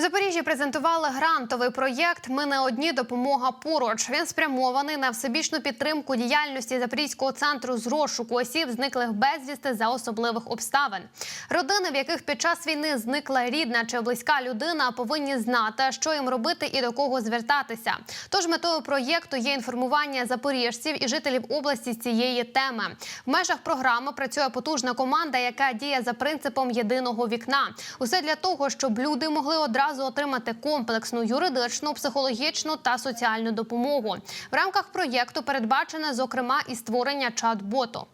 У Запоріжжі презентували грантовий проєкт Ми не одні допомога поруч. Він спрямований на всебічну підтримку діяльності Запорізького центру з розшуку осіб, зниклих безвісти за особливих обставин. Родини, в яких під час війни зникла рідна чи близька людина, повинні знати, що їм робити і до кого звертатися. Тож метою проєкту є інформування запоріжців і жителів області з цієї теми. В межах програми працює потужна команда, яка діє за принципом єдиного вікна. Усе для того, щоб люди могли одразу отримати комплексну юридичну, психологічну та соціальну допомогу. В рамках проєкту передбачене зокрема і створення чат-боту.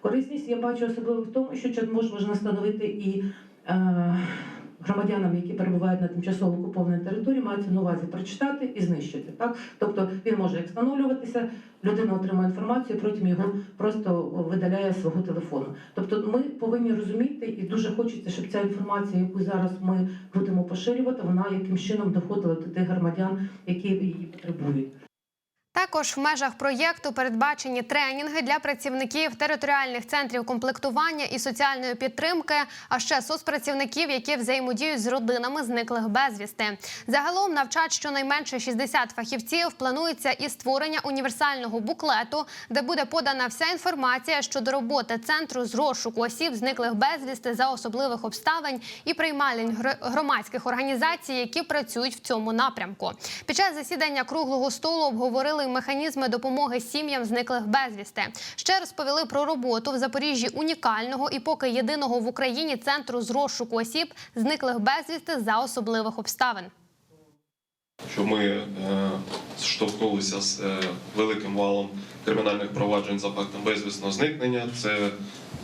Корисність я бачу особливо в тому, що чат-бот можна встановити і е, громадянам, які перебувають на тимчасово окупованій території, мається на увазі прочитати і знищити. Так? Тобто він може як встановлюватися, людина отримує інформацію, потім його просто видаляє з свого телефону. Тобто ми повинні розуміти, і дуже хочеться, щоб ця інформація, яку зараз ми будемо поширювати, вона яким чином доходила до тих громадян, які її потребують. Також в межах проєкту передбачені тренінги для працівників територіальних центрів комплектування і соціальної підтримки, а ще соцпрацівників, які взаємодіють з родинами зниклих безвісти. Загалом навчать щонайменше 60 фахівців. Планується і створення універсального буклету, де буде подана вся інформація щодо роботи центру з розшуку осіб, зниклих безвісти за особливих обставин і приймалень гр- громадських організацій, які працюють в цьому напрямку. Під час засідання круглого столу обговорили й механізми допомоги сім'ям зниклих безвісти. Ще розповіли про роботу в Запоріжжі унікального і поки єдиного в Україні центру з розшуку осіб, зниклих безвісти за особливих обставин. що ми е, зштовхнулися з е, великим валом кримінальних проваджень за фактом безвісного зникнення. Це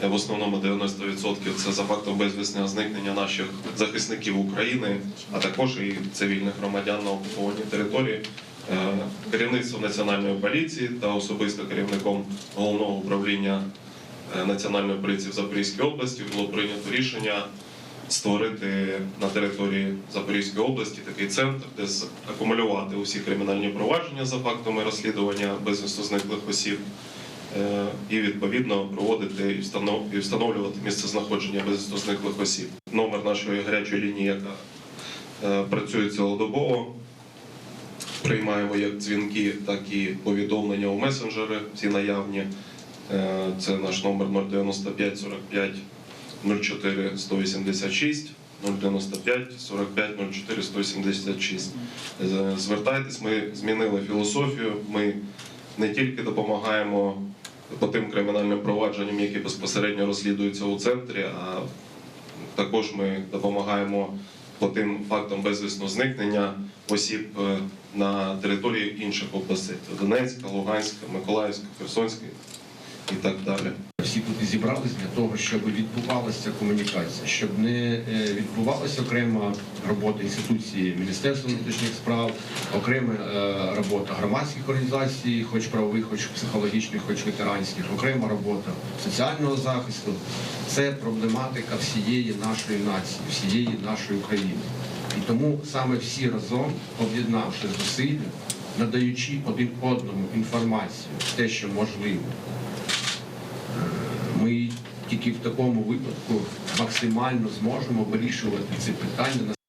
е, в основному 90% це за фактом безвісного зникнення наших захисників України, а також і цивільних громадян на окупованій території. Е, Керівництвом національної поліції та особисто керівником головного управління е, національної поліції в Запорізькій області було прийнято рішення створити на території Запорізької області такий центр, де акумулювати усі кримінальні провадження за фактами розслідування безвісно зниклих осіб е, і відповідно проводити і встановлювати місце знаходження безвісно зниклих осіб. Номер нашої гарячої лінії, яка працює цілодобово. Приймаємо як дзвінки, так і повідомлення у месенджери, всі наявні. Е, Це наш номер 095 45 04 186 095 45 04 186. Звертайтесь, ми змінили філософію. Ми не тільки допомагаємо по тим кримінальним провадженням, які безпосередньо розслідуються у центрі, а також ми допомагаємо по тим фактам безвісного зникнення осіб е, на території інших областей: Донецька, Луганська, Миколаївська, Херсонська і так далі. Всі зібрались для того, щоб відбувалася комунікація, щоб не е, відбувалася окрема робота інституції Міністерства внутрішніх справ, окрема е, робота громадських організацій, хоч правових, хоч психологічних, хоч ветеранських, окрема робота соціального захисту. Це проблематика всієї нашої нації, всієї нашої України. І тому саме всі разом, об'єднавши зусилля, надаючи один одному інформацію, те, що можливо, ми тільки в такому випадку максимально зможемо вирішувати ці питання